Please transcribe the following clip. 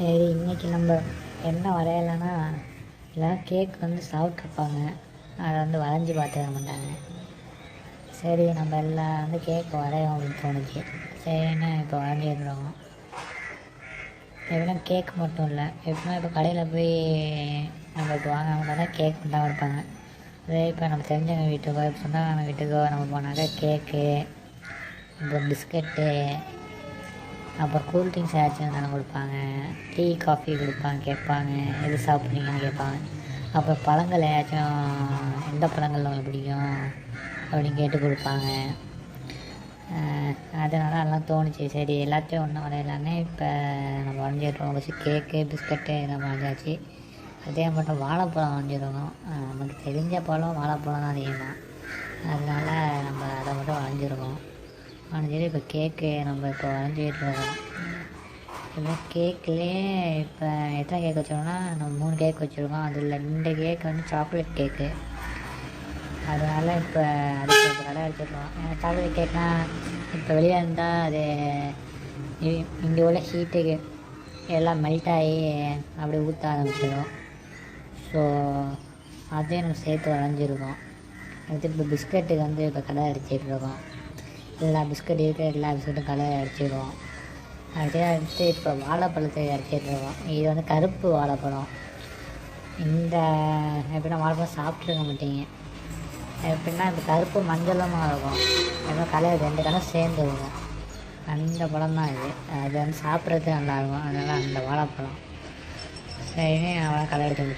சரி இன்றைக்கி நம்ம என்ன வரையலைன்னா எல்லாம் கேக் வந்து சாப்பிட்ருப்பாங்க அதை வந்து வரைஞ்சி பார்த்துக்க மாட்டாங்க. சரி நம்ம எல்லாம் வந்து கேக் வரையோம் அப்படின்னு தோணுச்சு. சரின்னு இப்போ வரைஞ்சிடுறோம் எப்படின்னா கேக் மட்டும் இல்லை. எப்படின்னா இப்போ கடையில் போய் நம்ம இப்போ வாங்காமல் கேக் தான் இருப்பாங்க அதே இப்போ நம்ம தெரிஞ்சவங்க வீட்டுக்கோ இப்போ சொந்தக்காரங்க வீட்டுக்கோ நம்ம போனாக்கா கேக்கு அப்புறம் பிஸ்கட்டு அப்புறம் கூல் ட்ரிங்க்ஸ் ஏதாச்சும் இருந்தாலும் கொடுப்பாங்க. டீ காஃபி கொடுப்பாங்க கேட்பாங்க. எது சாப்பிட்றீங்கன்னு கேட்பாங்க. அப்புறம் பழங்கள் ஏதாச்சும் எந்த பழங்கள் உங்களுக்கு பிடிக்கும் அப்படின்னு கேட்டு கொடுப்பாங்க. அதனால எல்லாம் தோணுச்சு. சரி எல்லாத்தையும் ஒன்றும் வரையலாமே இப்போ நம்ம வரைஞ்சிடுறோம். ஃபஸ்ட்டு கேக்கு பிஸ்கட்டு இதெல்லாம் வரைஞ்சாச்சு. அதே மட்டும் வாழைப்பழம் வரைஞ்சிருக்கோம் நமக்கு தெரிஞ்ச பழம் வாழைப்பழம் தான் அதிகமாக அதனால் நம்ம அதை மட்டும் வரைஞ்சிருக்கோம். வரைஞ்சிட்டு இப்போ கேக்கு நம்ம இப்போ வரைஞ்சிக்கிட்டு இருக்கோம். இப்போ கேக்லேயே இப்போ எத்தனை கேக் வச்சுருக்கோம்னா நம்ம மூணு கேக் வச்சுருக்கோம். அதில் ரெண்டு கேக் வந்து சாக்லேட் கேக்கு அதனால் இப்போ அதுக்கு இப்போ கடை அடிச்சிடுறோம் சாக்லேட் கேக்னால் இப்போ வெளியே இருந்தால் அது இங்கே உள்ள ஹீட்டுக்கு எல்லாம் மெல்ட் ஆகி அப்படியே ஊற்ற ஆரம்பிச்சிடும். ஸோ அதையும் நம்ம சேர்த்து வரைஞ்சிருக்கோம் அடுத்து இப்போ பிஸ்கட்டுக்கு வந்து இப்போ கடை அடிச்சிட்ருக்கோம் எல்லா பிஸ்கட் இருக்கிற எல்லா பிஸ்கட்டும் கலரை அடிச்சிடுவோம் அப்படியே அடுத்து இப்போ வாழைப்பழத்தை அடிச்சிட்ருக்கோம் இது வந்து கருப்பு வாழைப்பழம். இந்த எப்படின்னா வாழைப்பழம் சாப்பிட்ருக்க மாட்டீங்க. எப்படின்னா இப்போ கருப்பு மஞ்சளமாக இருக்கும். எப்படின்னா கலர் ரெண்டு கலர் சேர்ந்து இருக்கும். அந்த பழம் தான் இது. அது வந்து சாப்பிட்றதுக்கு நல்லாயிருக்கும் அதனால் அந்த வாழைப்பழம். சரின்னு அவன் கலர் எடுத்து